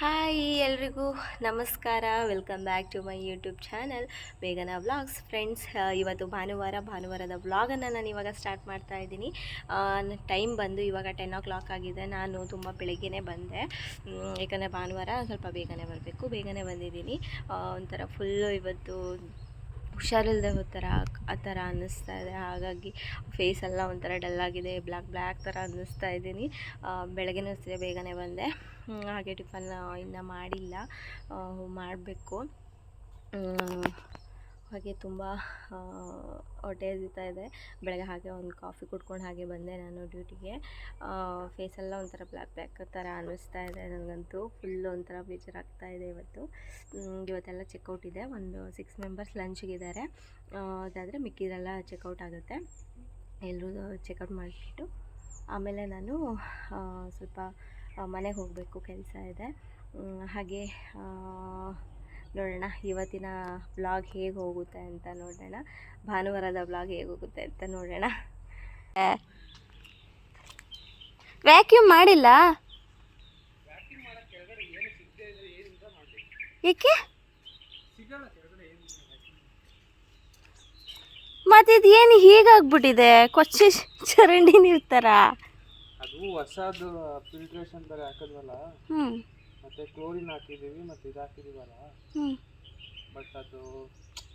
Hi ಎಲ್ರಿಗೂ ನಮಸ್ಕಾರ. Welcome back to my YouTube channel ಬೇಗನ vlogs friends ಇವತ್ತು ಭಾನುವಾರ, ಭಾನುವಾರದ ವ್ಲಾಗನ್ನು ನಾನು ಇವಾಗ ಸ್ಟಾರ್ಟ್ ಮಾಡ್ತಾ ಇದ್ದೀನಿ. ಟೈಮ್ ಬಂದು ಇವಾಗ ಟೆನ್ ಓ ಕ್ಲಾಕ್ ಆಗಿದೆ. ನಾನು ತುಂಬ ಬೆಳಗ್ಗೆನೇ ಬಂದೆ. ಏಕೆಂದರೆ ಭಾನುವಾರ ಸ್ವಲ್ಪ ಬೇಗನೆ ಬರಬೇಕು. ಬೇಗನೆ ಬಂದಿದ್ದೀನಿ. ಒಂಥರ ಫುಲ್ಲು ಇವತ್ತು ಹುಷಾರಿಲ್ಲದೆ ಥರ ಆ ಥರ ಅನ್ನಿಸ್ತಾ ಇದೆ. ಹಾಗಾಗಿ ಫೇಸ್ ಎಲ್ಲ ಒಂಥರ ಡಲ್ ಆಗಿದೆ ಬ್ಲ್ಯಾಕ್ ಬ್ಲ್ಯಾಕ್ ಥರ ಅನ್ನಿಸ್ತಾ ಇದ್ದೀನಿ. ಬೆಳಗ್ಗೆನೂ ಅಷ್ಟೇ ಬೇಗನೆ ಬಂದೆ. ಹಾಗೆ ಟಿಫನ್ ಇನ್ನೂ ಮಾಡಿಲ್ಲ. ಮಾಡಬೇಕು. ಹಾಗೆ ತುಂಬ ಹೊಟ್ಟೆ ಹಸಿತಾ ಇದೆ. ಬೆಳಗ್ಗೆ ಹಾಗೆ ಒಂದು ಕಾಫಿ ಕುಡ್ಕೊಂಡು ಹಾಗೆ ಬಂದೆ ನಾನು ಡ್ಯೂಟಿಗೆ. ಫೇಸೆಲ್ಲ ಒಂಥರ ಬ್ಲ್ಯಾಕ್ ಬ್ಲ್ಯಾಕ್ ಥರ ಅನ್ನಿಸ್ತಾ ಇದೆ ನನಗಂತೂ. ಫುಲ್ ಒಂಥರ ಬೇಜಾರಾಗ್ತಾ ಇದೆ ಇವತ್ತು. ಇವತ್ತೆಲ್ಲ ಚೆಕ್ಔಟ್ ಇದೆ. ಒಂದು ಸಿಕ್ಸ್ ಮೆಂಬರ್ಸ್ ಲಂಚ್ಗಿದ್ದಾರೆ ಅದಾದರೆ ಮಿಕ್ಕಿದೆಲ್ಲ ಚೆಕ್ಔಟ್ ಆಗುತ್ತೆ. ಎಲ್ಲರೂ ಚೆಕ್ಔಟ್ ಮಾಡಿಬಿಟ್ಟು ಆಮೇಲೆ ನಾನು ಸ್ವಲ್ಪ ಮನೆಗೆ ಹೋಗಬೇಕು ಕೆಲಸ ಇದೆ. ಹಾಗೆ ನೋಡೋಣ ಇವತ್ತಿನ ಬ್ಲಾಗ್ ಹೇಗೆ ಹೋಗುತ್ತೆ ಅಂತ ನೋಡೋಣ. ಭಾನುವಾರದ ಬ್ಲಾಗ್ ಹೇಗೆ ಹೋಗುತ್ತೆ ಅಂತ ನೋಡೋಣ. ವ್ಯಾಕ್ಯೂಮ್ ಮಾಡಿಲ್ಲ? ಏಕೆ? ಮತ್ತೆ ಇದು ಏನು ಹೀಗಾಗ್ಬಿಟ್ಟಿದೆ ಕೊಚ್ಚಿ ಚರಂಡಿ ನೀರು ಥರ ಅದು ಹೊಸದು ಫಿಲ್ಟ್ರೇಷನ್ ಬೇರೆ ಹಾಕಿದ್ವಲ್ಲ? ಹ್ಞೂ ಮತ್ತೆ ಕ್ಲೋರಿನ್ ಹಾಕಿದೀವಿ ಮತ್ತೆ ಇದು ಹಾಕಿದೀವಲ್ಲ ಹ್ಞೂ ಬಟ್ ಅದು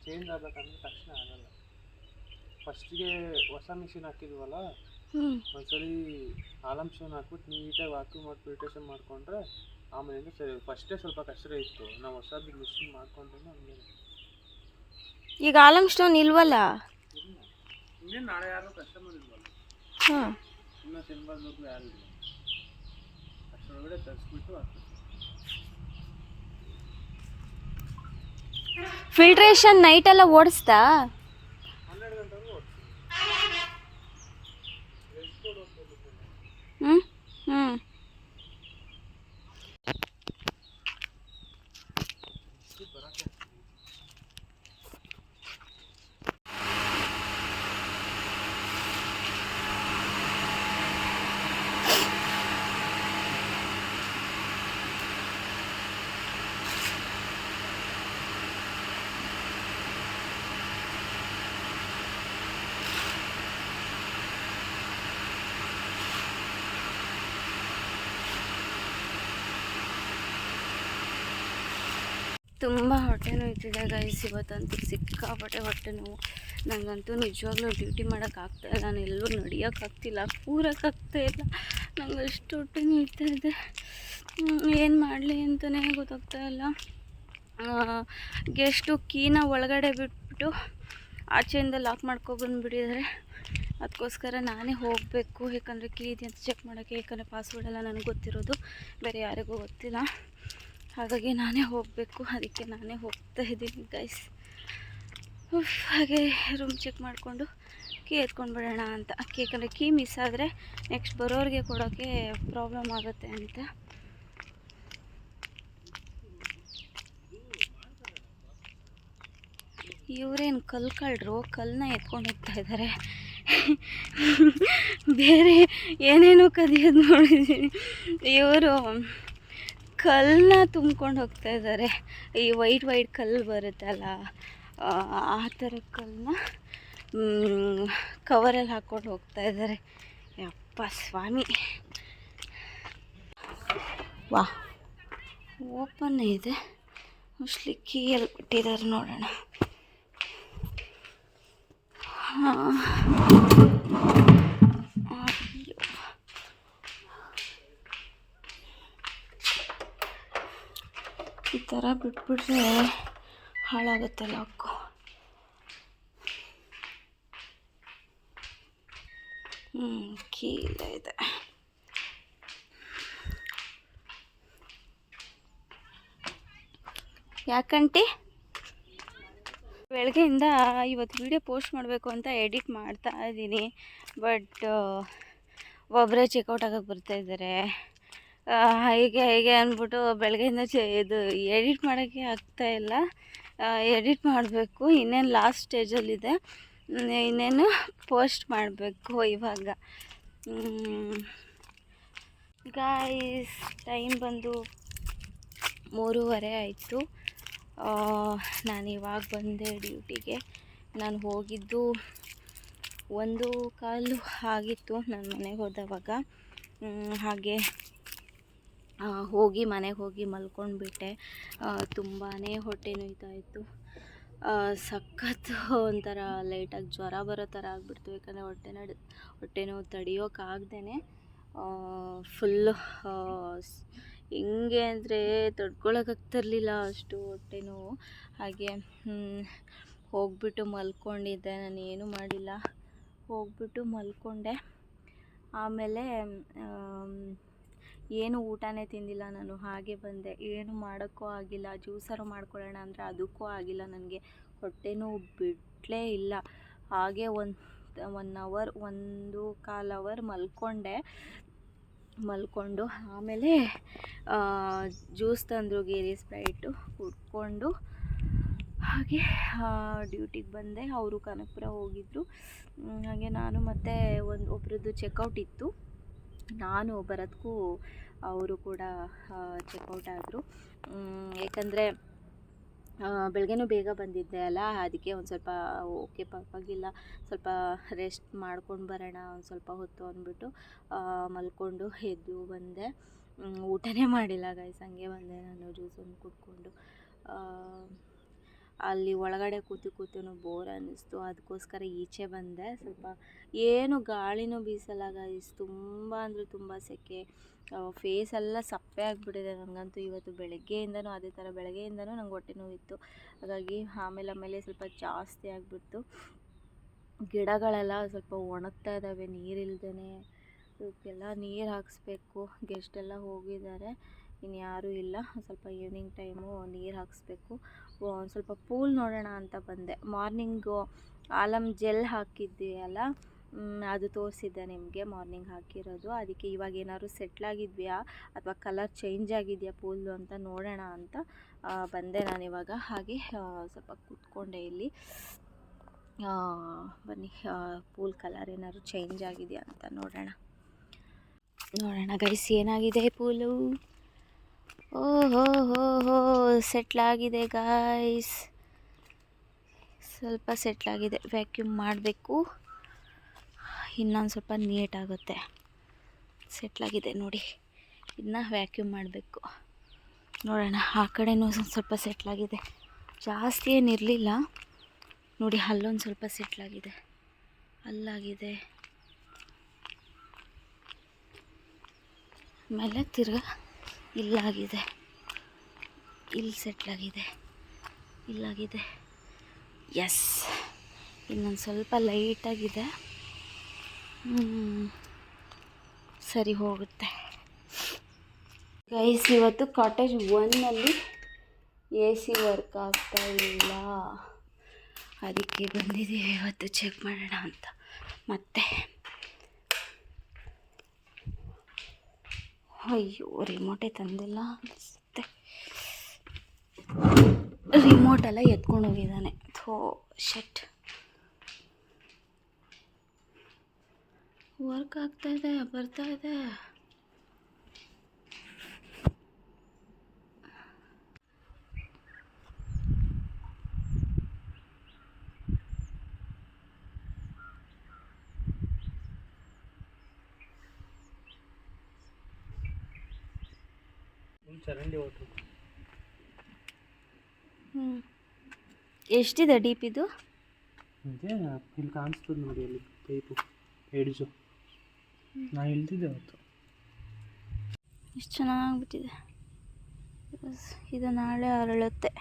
ಚೇಂಜ್ ಆಗ್ಬೇಕಂದ್ರೆ ತಕ್ಷಣ ಆಗಲ್ಲ. ಫಸ್ಟಿಗೆ ಹೊಸ ಮಿಷಿನ್ ಹಾಕಿದ್ವಲ್ಲ? ಒಂದ್ಸಲಿ ಆಲಂಶನ ಹಾಕ್ಬಿಟ್ಟು ನೀಟಾಗಿ ವಾಕ್ಯೂಮ್ ಮಾಡಿ ಫಿಲ್ಟ್ರೇಷನ್ ಮಾಡಿಕೊಂಡ್ರೆ ಆಮೇಲಿಂದ ಸರಿ ಫಸ್ಟೇ ಸ್ವಲ್ಪ ಕಷ್ಟ ಇತ್ತು. ನಾವು ಹೊಸದು ಮಿಷಿನ್ ಮಾಡ್ಕೊಂಡ್ರೆ ಆಮೇಲೆ ಈಗ ಆಲಮ್ ಸ್ಟೋನ್ ಇಲ್ವಲ್ಲ? ಇನ್ನೇನು ನಾಳೆ ಯಾರು ಕಸ್ಟಮರ್ ಇಲ್ವಲ್ಲ? ಹಾಂ ಇನ್ನೂ ಸಿನಿಮಾದವರೆಗೂ ಯಾರು ಇಲ್ಲ. ಅಷ್ಟರೊಳಗಡೆ ತರಿಸ್ಬಿಟ್ಟು ಫಿಲ್ಟ್ರೇಷನ್ ನೈಟೆಲ್ಲ ಓಡಿಸ್ತಾ? ಹ್ಞೂ ಹ್ಞೂ ತುಂಬ ಹೊಟ್ಟೆ ನೋಯ್ತಿದೆ ಗೈಸ್ ಇವತ್ತಂತೂ ಸಿಕ್ಕಾಪಟ್ಟೆ ಹೊಟ್ಟೆ ನೋವು. ನನಗಂತೂ ನಿಜವಾಗ್ಲೂ ಡ್ಯೂಟಿ ಮಾಡೋಕ್ಕಾಗ್ತಾ ಇಲ್ಲ. ನಾನು ಎಲ್ಲೂ ನಡಿಯೋಕ್ಕಾಗ್ತಿಲ್ಲ ಕೂರೋಕ್ಕಾಗ್ತಾ ಇಲ್ಲ. ನಂಗೆ ಅಷ್ಟು ಹೊಟ್ಟೆ ನೋಯ್ತಾ ಇದೆ. ಏನು ಮಾಡಲಿ ಅಂತಲೇ ಗೊತ್ತಾಗ್ತಾ ಇಲ್ಲ. ಗೆಸ್ಟು ಕೀನ ಒಳಗಡೆ ಬಿಟ್ಬಿಟ್ಟು ಆಚೆಯಿಂದ ಲಾಕ್ ಮಾಡ್ಕೊಬಂದುಬಿಟ್ಟಿದ್ದಾರೆ ಅದಕ್ಕೋಸ್ಕರ ನಾನೇ ಹೋಗಬೇಕು. ಯಾಕಂದರೆ ಕೀ ಇದೆ ಅಂತ ಚೆಕ್ ಮಾಡೋಕ್ಕೆ, ಯಾಕಂದರೆ ಪಾಸ್ವರ್ಡ್ ಎಲ್ಲ ನನಗೆ ಗೊತ್ತಿರೋದು. ಬೇರೆ ಯಾರಿಗೂ ಗೊತ್ತಿಲ್ಲ. ಹಾಗಾಗಿ ನಾನೇ ಹೋಗಬೇಕು, ಅದಕ್ಕೆ ನಾನೇ ಹೋಗ್ತಾ ಇದ್ದೀನಿ ಗೈಸ್ ಹಾಗೆ ರೂಮ್ ಚೆಕ್ ಮಾಡಿಕೊಂಡು ಕೀ ಎತ್ಕೊಂಡು ಬಿಡೋಣ ಅಂತ. ಯಾಕಂದರೆ ಕೀ ಮಿಸ್ ಆದರೆ ನೆಕ್ಸ್ಟ್ ಬರೋರಿಗೆ ಕೊಡೋಕ್ಕೆ ಪ್ರಾಬ್ಲಮ್ ಆಗುತ್ತೆ ಅಂತ. ಇವರೇನು ಕಲ್ಲು ಕಳ್ಳರು ಕಲ್ಲನ್ನ ಎತ್ಕೊಂಡು ಹೋಗ್ತಾ ಇದ್ದಾರೆ ಬೇರೆ ಏನೇನೋ ಕದಿಯೋದು ನೋಡಿದ್ದೀನಿ ಇವರು ಕಲ್ಲನ್ನ ತುಂಬ್ಕೊಂಡು ಹೋಗ್ತಾ ಇದ್ದಾರೆ. ಈ ವೈಟ್ ವೈಟ್ ಕಲ್ಲು ಬರುತ್ತಲ್ಲ ಆ, ಥರ ಕಲ್ಲನ್ನ ಕವರಲ್ಲಿ ಹಾಕ್ಕೊಂಡು ಹೋಗ್ತಾ ಇದ್ದಾರೆ. ಯಪ್ಪ ಸ್ವಾಮಿ. ವಾ ಓಪನ್ ಇದೆ. ಮೋಸ್ಟ್ಲಿ ಕೀಯಲ್ಲಿ ಬಿಟ್ಟಿದ್ದಾರೆ ನೋಡೋಣ. ಹಾಂ ಅಯ್ಯೋ ಈ ಥರ ಬಿಟ್ಬಿಟ್ರೆ ಹಾಳಾಗುತ್ತೆ ಲಾಕು. ಹ್ಞೂ ಕೀಲ ಇದೆ. ಯಾಕಂಟಿ ಬೆಳಗ್ಗೆಯಿಂದ ಇವತ್ತು ವಿಡಿಯೋ ಪೋಸ್ಟ್ ಮಾಡಬೇಕು ಅಂತ ಎಡಿಟ್ ಮಾಡ್ತಾ ಇದ್ದೀನಿ. ಬಟ್ ಒಬ್ಬರೇ ಚೆಕ್ಔಟ್ ಆಗೋಕ್ಕೆ ಬರ್ತಾ ಇದ್ದಾರೆ. ಹೀಗೆ ಹೀಗೆ ಅಂದ್ಬಿಟ್ಟು ಬೆಳಗ್ಗೆಯಿಂದ ಚ, ಇದು ಎಡಿಟ್ ಮಾಡೋಕ್ಕೆ ಆಗ್ತಾ ಇಲ್ಲ. ಎಡಿಟ್ ಮಾಡಬೇಕು. ಇನ್ನೇನು ಲಾಸ್ಟ್ ಸ್ಟೇಜಲ್ಲಿದೆ ಇನ್ನೇನು ಪೋಸ್ಟ್ ಮಾಡಬೇಕು ಇವಾಗ. ಗಾಯ್ಸ್ ಟೈಮ್ ಬಂದು ಮೂರುವರೆ ಆಯಿತು. ನಾನು ಇವಾಗ ಬಂದೆ ಡ್ಯೂಟಿಗೆ ನಾನು ಹೋಗಿದ್ದು ಒಂದು ಕಾಲು ಆಗಿತ್ತು ನಾನು ಮನೆಗೆ ಹೋದವಾಗ. ಹಾಗೆ ಹೋಗಿ ಮನೆಗೆ ಹೋಗಿ ಮಲ್ಕೊಂಡ್ಬಿಟ್ಟೆ. ತುಂಬಾ ಹೊಟ್ಟೆ ನೋಯ್ತಾ ಇತ್ತು. ಸಖತ್ ಒಂಥರ ಲೈಟಾಗಿ ಜ್ವರ ಬರೋ ಥರ ಆಗಿಬಿಡ್ತು. ಯಾಕಂದರೆ ಹೊಟ್ಟೆ ಹೊಟ್ಟೆನೋ ಹೊಟ್ಟೆ ನೋವು ಫುಲ್ಲು ಹೆಂಗೆ ಅಂದರೆ ತಡ್ಕೊಳಕ್ಕಾಗ್ತಿರ್ಲಿಲ್ಲ ಅಷ್ಟು ಹೊಟ್ಟೆ ನೋವು. ಹಾಗೆ ಹೋಗ್ಬಿಟ್ಟು ಮಲ್ಕೊಂಡಿದ್ದೆ. ನಾನು ಏನೂ ಮಾಡಿಲ್ಲ. ಹೋಗ್ಬಿಟ್ಟು ಮಲ್ಕೊಂಡೆ. ಆಮೇಲೆ ಆಮ್, ಏನು ಊಟನೇ ತಿಂದಿಲ್ಲ ನಾನು, ಹಾಗೆ ಬಂದೆ. ಏನು ಮಾಡೋಕ್ಕೂ ಆಗಿಲ್ಲ. ಜ್ಯೂಸಾರು ಮಾಡ್ಕೊಳ್ಳೋಣ ಅಂದರೆ ಅದಕ್ಕೂ ಆಗಿಲ್ಲ ನನಗೆ. ಹೊಟ್ಟೆನೂ ಬಿಡಲೇ ಇಲ್ಲ. ಹಾಗೆ ಒಂದು ಒನ್ ಅವರ್ ಒಂದು ಕಾಲ್ ಅವರ್ ಮಲ್ಕೊಂಡೆ. ಮಲ್ಕೊಂಡು ಆಮೇಲೆ ಜ್ಯೂಸ್ ತಂದರು ಗೇರಿ ಸ್ಪ್ರೈಟು ಕುಡ್ಕೊಂಡು ಹಾಗೆ ಡ್ಯೂಟಿಗೆ ಬಂದೆ. ಅವರು ಕನಕಪುರ ಹೋಗಿದ್ದರು ಹಾಗೆ ನಾನು ಮತ್ತೆ ಒಂದು, ಒಬ್ರದ್ದು ಚೆಕ್ಔಟ್ ಇತ್ತು. ನಾನು ಬರೋದಕ್ಕೂ ಅವರು ಕೂಡ ಚೆಕ್ಔಟ್ ಆದರು. ಏಕೆಂದರೆ ಬೆಳಗ್ಗೆನೂ ಬೇಗ ಬಂದಿದ್ದೆ ಅಲ್ಲ, ಅದಕ್ಕೆ ಒಂದು ಸ್ವಲ್ಪ, ಓಕೆ ಪರವಾಗಿಲ್ಲ, ಸ್ವಲ್ಪ ರೆಸ್ಟ್ ಮಾಡ್ಕೊಂಡು ಬರೋಣ, ಒಂದು ಸ್ವಲ್ಪ ಹೊತ್ತು ಅಂದ್ಬಿಟ್ಟು ಮಲ್ಕೊಂಡು ಎದ್ದು ಬಂದೆ. ಊಟನೇ ಮಾಡಿಲ್ಲ ಗೈಸ್ ಹಂಗೆ ಬಂದೆ ನಾನು ಜ್ಯೂಸ್ ಒಂದು ಕುಡ್ಕೊಂಡು. ಅಲ್ಲಿ ಒಳಗಡೆ ಕೂತು ಕೂತು ಬೋರ್ ಅನ್ನಿಸ್ತು. ಅದಕ್ಕೋಸ್ಕರ ಈಚೆ ಬಂದೆ. ಸ್ವಲ್ಪ ಏನು ಗಾಳಿನೂ ಬೀಸಲ್ಲ ಗೈಸ್ ತುಂಬ ಅಂದರೆ ತುಂಬ ಸೆಕೆ. ಫೇಸ್ ಎಲ್ಲ ಸಪ್ಪೆ ಆಗಿಬಿಟ್ಟಿದೆ ನನಗಂತೂ ಇವತ್ತು ಬೆಳಗ್ಗೆಯಿಂದನೂ ಅದೇ ಥರ ಬೆಳಗ್ಗೆಯಿಂದನೂ ನಂಗೆ ಹೊಟ್ಟೆ ನೋವಿತ್ತು. ಹಾಗಾಗಿ ಆಮೇಲೆ ಆಮೇಲೆ ಸ್ವಲ್ಪ ಜಾಸ್ತಿ ಆಗಿಬಿಡ್ತು. ಗಿಡಗಳೆಲ್ಲ ಸ್ವಲ್ಪ ಒಣಗ್ತಾ ಇದ್ದಾವೆ ನೀರಿಲ್ದೇ ಇವಕ್ಕೆಲ್ಲ ನೀರು ಹಾಕಿಸ್ಬೇಕು. ಗೆಸ್ಟೆಲ್ಲ ಹೋಗಿದ್ದಾರೆ. ಇನ್ಯಾರೂ ಇಲ್ಲ. ಸ್ವಲ್ಪ ಈವ್ನಿಂಗ್ ಟೈಮು ನೀರು ಹಾಕಿಸ್ಬೇಕು. ಒಂದು ಸ್ವಲ್ಪ ಪೂಲ್ ನೋಡೋಣ ಅಂತ ಬಂದೆ. ಮಾರ್ನಿಂಗು ಆಲಮ್ ಜೆಲ್ ಹಾಕಿದ್ದೆ ಅಲ್ಲ ಅದು ತೋರಿಸಿದ್ದೆ ನಿಮಗೆ ಮಾರ್ನಿಂಗ್ ಹಾಕಿರೋದು. ಅದಕ್ಕೆ ಇವಾಗ ಏನಾದ್ರು ಸೆಟ್ಲಾಗಿದ್ಯಾ ಅಥವಾ ಕಲರ್ ಚೇಂಜ್ ಆಗಿದೆಯಾ ಪೂಲ್ದು ಅಂತ ನೋಡೋಣ ಅಂತ ಬಂದೆ ನಾನು ಇವಾಗ. ಹಾಗೆ ಸ್ವಲ್ಪ ಕೂತ್ಕೊಂಡೆ ಇಲ್ಲಿ. ಬನ್ನಿ ಪೂಲ್ ಕಲರ್ ಏನಾದ್ರು ಚೇಂಜ್ ಆಗಿದೆಯಾ ಅಂತ ನೋಡೋಣ. ನೋಡೋಣ ಗೈಸ್, ಏನಾಗಿದೆ ಪೂಲು ಓಹೋ, ಹೋ ಹೋ, ಸೆಟ್ಲಾಗಿದೆ ಗಾಯ್ಸ್ ಸ್ವಲ್ಪ ಸೆಟ್ಲಾಗಿದೆ ವ್ಯಾಕ್ಯೂಮ್ ಮಾಡಬೇಕು. ಇನ್ನೊಂದು ಸ್ವಲ್ಪ ನೀಟಾಗುತ್ತೆ ಸೆಟ್ಲಾಗಿದೆ ನೋಡಿ ಇದನ್ನ ವ್ಯಾಕ್ಯೂಮ್ ಮಾಡಬೇಕು. ನೋಡೋಣ, ಆ ಕಡೆನೂ ಸ್ವಲ್ಪ ಸೆಟ್ಲಾಗಿದೆ. ಜಾಸ್ತಿ ಏನಿರಲಿಲ್ಲ ನೋಡಿ, ಅಲ್ಲೊಂದು ಸ್ವಲ್ಪ ಸೆಟ್ಲಾಗಿದೆ. ಅಲ್ಲಾಗಿದೆ. ಆಮೇಲೆ ತಿರ್ಗಾ ಇಲ್ಲಾಗಿದೆ. ಇಲ್ಲಿ ಸೆಟ್ಲಾಗಿದೆ ಇಲ್ಲಾಗಿದೆ. ಎಸ್ ಇನ್ನೊಂದು ಸ್ವಲ್ಪ ಲೈಟಾಗಿದೆ. ಸರಿ ಹೋಗುತ್ತೆ. ಗೈಸ್ ಇವತ್ತು ಕಾಟೇಜ್ ಒನ್ನಲ್ಲಿ ಎ ಸಿ ವರ್ಕ್ ಆಗ್ತಾ ಇಲ್ಲ. ಅದಕ್ಕೆ ಬಂದಿದ್ದೀವಿ ಇವತ್ತು ಚೆಕ್ ಮಾಡೋಣ ಅಂತ. ಮತ್ತೆ ಅಯ್ಯೋ ರಿಮೋಟೇ ತಂದಿಲ್ಲ ಅನಿಸುತ್ತೆ. ರಿಮೋಟೆಲ್ಲ ಎತ್ಕೊಂಡು ಹೋಗಿದ್ದಾನೆ. ಥೋ ಶೆಟ್ ವರ್ಕ್ ಆಗ್ತಾ ಇದೆ. ಚರಂಡಿ ವಾಟ್ರು ಹ್ಞೂ ಎಷ್ಟಿದೆ ಡೀಪ್ ಇದು ಇಲ್ಲಿ ಕಾಣಿಸ್ತದೆ ನೋಡಿ ಅಲ್ಲಿ ಪೈಪು ಎಡ್ಜು. ನಾ ಇಳ್ದಿದ್ದೆ ಅವತ್ತು. ಎಷ್ಟು ಚೆನ್ನಾಗ್ಬಿಟ್ಟಿದೆ ಇದು ನಾಳೆ ಅರಳುತ್ತೆ.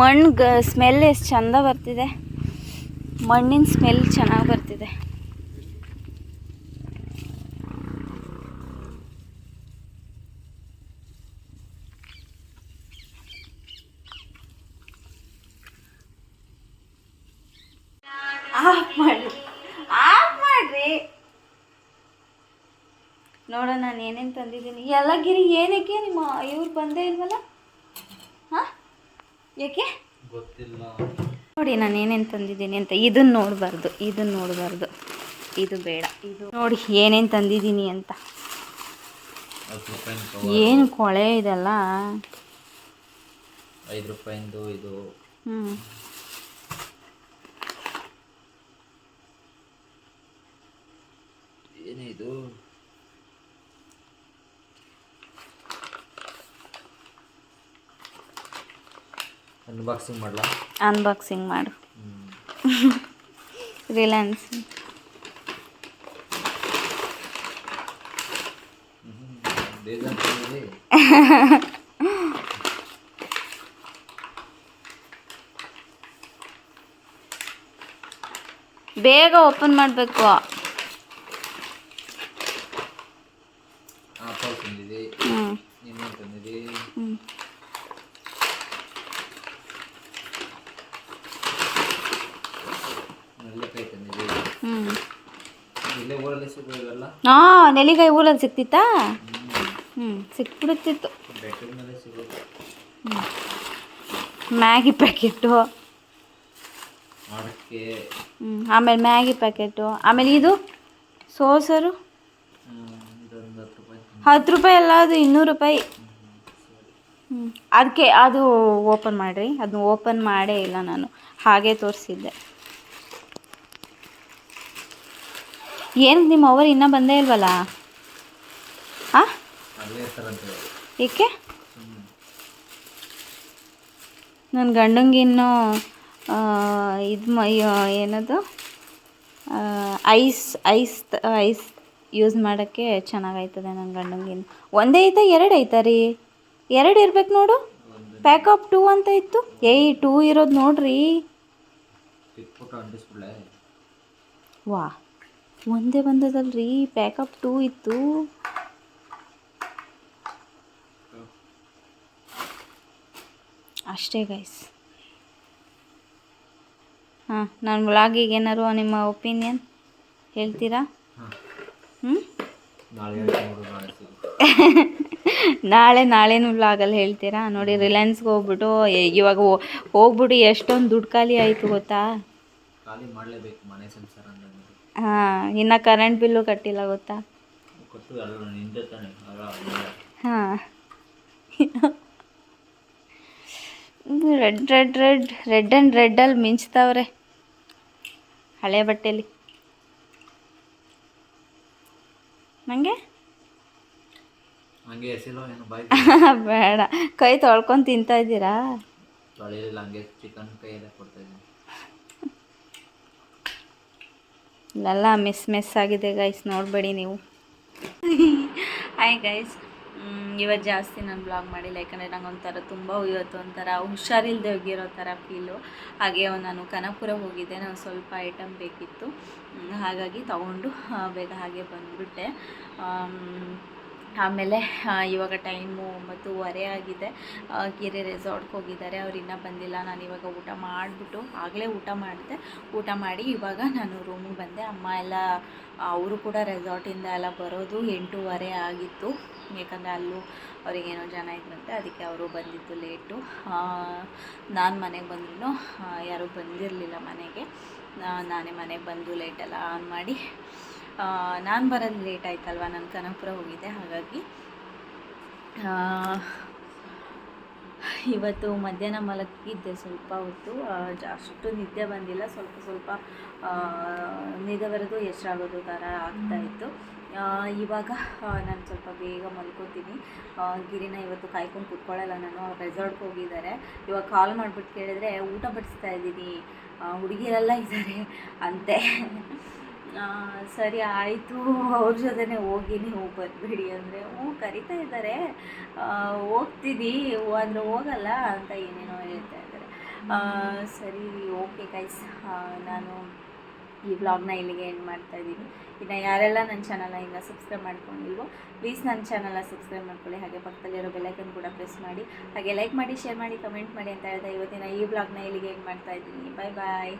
ಮಣ್ಣು ಸ್ಮೆಲ್ ಎಷ್ಟು ಚಂದ ಬರ್ತಿದೆ. ಮಣ್ಣಿನ ಸ್ಮೆಲ್ ಚೆನ್ನಾಗಿ ಬರ್ತಿದೆ. ಮಣ್ಣು ಮಾಡ್ರಿ. ನೋಡೋಣ ನಾನು ಏನೇನು ತಂದಿದ್ದೀನಿ. ಎಲ್ಲಗಿರಿ ಏನಕ್ಕೆ ನಿಮ್ಮ ಇವ್ರು ಬಂದೇ ಇಲ್ವಲ್ಲ? ಯಾಕೆ? ಗೊತ್ತಿಲ್ಲ. ನೋಡಿ ನಾನು ಏನೇನು ತಂದಿದ್ದೀನಿ ಅಂತ. ಇದನ್ನು ನೋಡಬಾರ್ದು ಇದನ್ನು ನೋಡಬಾರ್ದು. ಇದು ಬೇಡ ಇದು ನೋಡಿ ಏನೇನು ತಂದಿದ್ದೀನಿ ಅಂತ. ಏನು ಕೊಳೆ ಇದೆಲ್ಲ? ಐದು ರೂಪಾಯಿಂದು ಇದು ಹ್ಞೂ ಏನೇ ಇದು ಅನ್ಬಾಕ್ಸಿಂಗ್ ಮಾಡಲಾ? ಅನ್ಬಾಕ್ಸಿಂಗ್ ಮಾಡು. ರಿಲಯನ್ಸ್ ಬೇಜಾನ್ ಇದೆ ಬೇಗ ಓಪನ್ ಮಾಡಬೇಕು ಆಪಲ್ ತಂದಿದೆ ಹ್ಞೂ ಇನ್ನೇನು ತಂದಿದೆ ಹ್ಞೂ ನೆಲ್ಲಿಕಾಯಿ ತಂದಿದೆ ಹ್ಞೂ ಇಲ್ಲೇ ಊರಲ್ಲಿ ಸಿಗೋಲ್ಲ ಹಾಂ ನೆಲ್ಲಿಕಾಯಿ ಊರಲ್ಲಿ ಸಿಕ್ತಿತ್ತಾ? ಹ್ಞೂ ಸಿಕ್ಬಿಡುತ್ತಿತ್ತು ಮ್ಯಾಗಿ ಪ್ಯಾಕೆಟು. ಹ್ಞೂ ಆಮೇಲೆ ಮ್ಯಾಗಿ ಪ್ಯಾಕೆಟು. ಆಮೇಲೆ ಇದು ಸೋಸರು? ಇದೊಂದು ಹತ್ತು ರೂಪಾಯಿ ಹತ್ತು ರೂಪಾಯಿ ಅಲ್ಲ ಅದು ಇನ್ನೂರು ರೂಪಾಯಿ. ಹ್ಞೂ ಅದಕ್ಕೆ ಅದು ಓಪನ್ ಮಾಡಿರಿ. ಅದನ್ನ ಓಪನ್ ಮಾಡೇ ಇಲ್ಲ ನಾನು. ಹಾಗೆ ತೋರಿಸಿದ್ದೆ. ಏನಕ್ಕೆ ನಿಮ್ಮ ಅವರು ಇನ್ನೂ ಬಂದೇ ಇಲ್ವಲ್ಲ? ಏಕೆ? ನನ್ನ ಗಂಡಂಗೆ ಇನ್ನೂ ಇದು ಮ ಏನದು? ಐಸ್ ಐಸ್ ಐಸ್ ಯೂಸ್ ಮಾಡೋಕ್ಕೆ ಚೆನ್ನಾಗೈತದೆ ನನ್ನ ಗಂಡಂಗಿನ ಒಂದೇ ಐತೆ ಎರಡು ಐತಾ ರೀ? ಎರಡು ಇರ್ಬೇಕು ನೋಡು. ಪ್ಯಾಕ್ ಆಫ್ ಟೂ ಅಂತ ಇತ್ತು. ಏಯ್ ಟೂ ಇರೋದು ನೋಡ್ರಿ. ವಾ ಒಂದೇ ಬಂದದಲ್ರಿ ಪ್ಯಾಕ್ ಪ್ಯಾಕಪ್ ಟೂ ಇತ್ತು. ಅಷ್ಟೇ ಗೈಸ್ ಹಾಂ ನಾನು ವ್ಲಾಗಿಗೆ ಏನಾರು ನಿಮ್ಮ ಒಪಿನಿಯನ್ ಹೇಳ್ತೀರಾ? ಹ್ಞೂ ನಾಳೆ ನಾಳೆನೂ ವ್ಲಾಗಲ್ಲಿ ಹೇಳ್ತೀರಾ? ನೋಡಿ ರಿಲಯನ್ಸ್ಗೆ ಹೋಗ್ಬಿಟ್ಟು ಇವಾಗ ಹೋ- ಹೋಗ್ಬಿಟ್ಟು ಎಷ್ಟೊಂದು ದುಡ್ಡು ಖಾಲಿ ಆಯಿತು ಗೊತ್ತಾ? ಖಾಲಿ ಮಾಡಲೇಬೇಕು ಮನೆ ಸಂಸಾರ ಅಂದ್ರೆ ಹಾಂ ಇನ್ನು ಕರೆಂಟ್ ಬಿಲ್ಲು ಕಟ್ಟಿಲ್ಲ ಗೊತ್ತಾ? ಹಾಂ. Red red red red and ರೆಡ್ಡಲ್ಲಿ ಮಿಂಚ್ತಾವ್ರೆ. ಹಳೆ ಬಟ್ಟೆಲಿ. ನನಗೆ ಬೇಡ. ಕೈ ತೊಳ್ಕೊಂಡು ತಿಂತಾ ಇದ್ದೀರಾ? ತೊಳೆಯಲಿಲ್ಲ ಹಂಗೆ ಚಿಕನ್ ಕೈಯಲ್ಲೇ ಕೊಡ್ತಾ ಇದ್ದೀನಿ. ಇಲ್ಲೆಲ್ಲ ಮಿಸ್ ಮಿಸ್ ಆಗಿದೆ ಗೈಸ್ ನೋಡಬೇಡಿ ನೀವು. ಹಾಯ್ ಗೈಸ್ ಇವತ್ತು ಜಾಸ್ತಿ ನಾನು ಬ್ಲಾಗ್ ಮಾಡಿಲ್ಲ, ಯಾಕಂದರೆ ನಂಗೆ ಒಂಥರ ತುಂಬ ಇವತ್ತು ಒಂಥರ ಹುಷಾರಿಲ್ಲದೆ ಹೋಗಿರೋ ಥರ ಫೀಲು ಹಾಗೆ ನಾನು ಕನಪುರ ಹೋಗಿದ್ದೆ ನಾನು ಸ್ವಲ್ಪ ಐಟಮ್ ಬೇಕಿತ್ತು. ಹಾಗಾಗಿ ತಗೊಂಡು ಬೇಗ ಹಾಗೆ ಬಂದುಬಿಟ್ಟೆ. ಆಮೇಲೆ ಇವಾಗ ಟೈಮು ಒಂಬತ್ತುವರೆ ಆಗಿದೆ. ಕೆರೆ ರೆಸಾರ್ಟ್ಗೆ ಹೋಗಿದ್ದಾರೆ. ಅವ್ರು ಇನ್ನೂ ಬಂದಿಲ್ಲ. ನಾನು ಇವಾಗ ಊಟ ಮಾಡಿಬಿಟ್ಟು ಆಗಲೇ ಊಟ ಮಾಡಿದೆ. ಊಟ ಮಾಡಿ ಇವಾಗ ನಾನು ರೂಮಿಗೆ ಬಂದೆ. ಅಮ್ಮ ಎಲ್ಲ ಅವರು ಕೂಡ ರೆಸಾರ್ಟಿಂದ ಎಲ್ಲ ಬರೋದು ಎಂಟೂವರೆ ಆಗಿತ್ತು. ಯಾಕಂದರೆ ಅಲ್ಲೂ ಅವರಿಗೇನೋ ಜನ ಇದ್ರಂತೆ. ಅದಕ್ಕೆ ಅವರು ಬಂದಿದ್ದು ಲೇಟು. ನಾನು ಮನೆಗೆ ಬಂದ್ರು ಯಾರೂ ಬಂದಿರಲಿಲ್ಲ ಮನೆಗೆ. ನಾನೇ ಮನೆಗೆ ಬಂದು ಲೇಟೆಲ್ಲ ಆನ್ ಮಾಡಿ ನಾನು ಬರೋದು ಲೇಟ್ ಆಯ್ತಲ್ವ, ನಾನು ಕನಕಪುರ ಹೋಗಿದ್ದೆ, ಹಾಗಾಗಿ ಇವತ್ತು ಮಧ್ಯಾಹ್ನ ಮಲಗಿದ್ದೆ ಸ್ವಲ್ಪ ಹೊತ್ತು. ಅಷ್ಟು ನಿದ್ದೆ ಬಂದಿಲ್ಲ, ಸ್ವಲ್ಪ ಸ್ವಲ್ಪ ನಿದ್ದೆ ಬರೋದು ಎಷ್ಟಾಗೋದು ಥರ ಆಗ್ತಾಯಿತ್ತು ಇವಾಗ ನಾನು ಸ್ವಲ್ಪ ಬೇಗ ಮಲ್ಕೋತೀನಿ. ಗಿರಿನ ಇವತ್ತು ಕಾಯ್ಕೊಂಡು ಕೂತ್ಕೊಳ್ಳಲ್ಲ ನಾನು ರೆಸಾರ್ಟ್ಗೆ ಹೋಗಿದ್ದಾರೆ. ಇವಾಗ ಕಾಲ್ ಮಾಡಿಬಿಟ್ಟು ಕೇಳಿದ್ರೆ, ಊಟ ಬಡಿಸ್ತಾ ಇದ್ದೀನಿ. ಹುಡುಗಿರೆಲ್ಲ ಇದ್ದಾರೆ, ಅಂತೆ. ಸರಿ ಆಯಿತು, ಅವ್ರ ಜೊತೆನೇ ಹೋಗಿ, ನೀವು ಬಂದ್ಬಿಡಿ ಅಂದರೆ, ಹ್ಞೂ, ಕರಿತಾ ಇದ್ದಾರೆ. ಹೋಗ್ತಿದ್ದಿ ಅಂದರೆ ಹೋಗಲ್ಲ ಅಂತ ಏನೇನೋ ಹೇಳ್ತಾ ಇದ್ದಾರೆ. ಸರಿ, ಓಕೆ ಗೈಸ್ ನಾನು ಈ ವ್ಲಾಗ್ನ ಇಲ್ಲಿಗೆ ಏನು ಮಾಡ್ತಾ ಇದ್ದೀನಿ. ಇನ್ನು ಯಾರೆಲ್ಲ ನನ್ನ ಚಾನಲ್ನ ಇನ್ನು ಸಬ್ಸ್ಕ್ರೈಬ್ ಮಾಡ್ಕೊಂಡಿಲ್ವೋ ಪ್ಲೀಸ್ ನನ್ನ ಚಾನಲ್ನ ಸಬ್ಸ್ಕ್ರೈಬ್ ಮಾಡ್ಕೊಳ್ಳಿ. ಹಾಗೆ ಪಕ್ಕದಲ್ಲಿರೋ ಬೆಲ್ಲೈಕನ್ ಕೂಡ ಪ್ರೆಸ್ ಮಾಡಿ. ಹಾಗೆ ಲೈಕ್ ಮಾಡಿ ಶೇರ್ ಮಾಡಿ ಕಮೆಂಟ್ ಮಾಡಿ ಅಂತ ಹೇಳ್ತಾ ಇವತ್ತಿನ ಈ ವ್ಲಾಗ್ನ ಇಲ್ಲಿಗೆ ಏನು ಮಾಡ್ತಾ ಇದ್ದೀನಿ. ಬಾಯ್ ಬಾಯ್